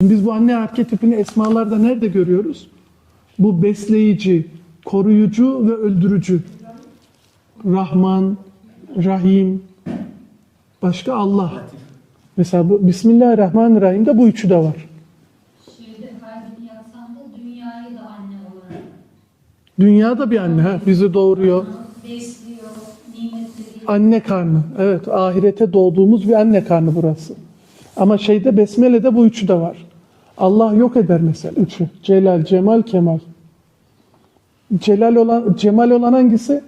Biz bu anne arketipini esmalarda nerede görüyoruz? Bu besleyici, koruyucu ve öldürücü. Rahman, Rahim, başka Allah. Mesela bu Bismillahirrahmanirrahim'de bu üçü de var. Dünya da bir anne, ha, bizi doğuruyor. Anne karnı. Evet, ahirete doğduğumuz bir anne karnı burası. Ama şeyde Besmele'de bu üçü de var. Allah yok eder mesela üçü. Celal, Cemal, Kemal. Celal olan, Cemal olan hangisi?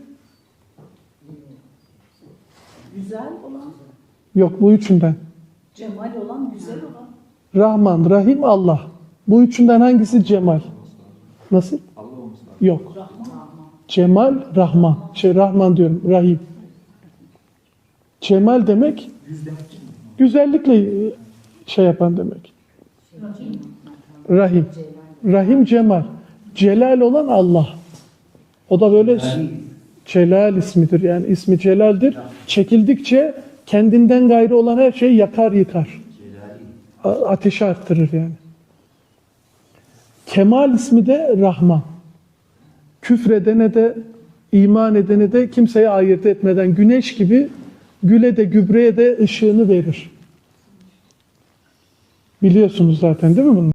Güzel olan, Yok bu üçünden. cemal olan, güzel olan. Rahman, Rahim, Allah. Bu üçünden hangisi Cemal? Nasıl? Yok. Cemal, Rahman. Şey Rahman diyorum, Rahim. Cemal demek güzellikle e, şey yapan demek. Rahim. Rahim Cemal. Celal olan Allah. O da böyle Celal ismidir. Yani ismi Celal'dir. Çekildikçe kendinden gayrı olan her şeyi yakar yıkar. Ateşi arttırır yani. Kemal ismi de Rahman. Küfredene de iman edene de kimseye ayırt etmeden güneş gibi güle de gübreye de ışığını verir. Biliyorsunuz zaten değil mi bunu?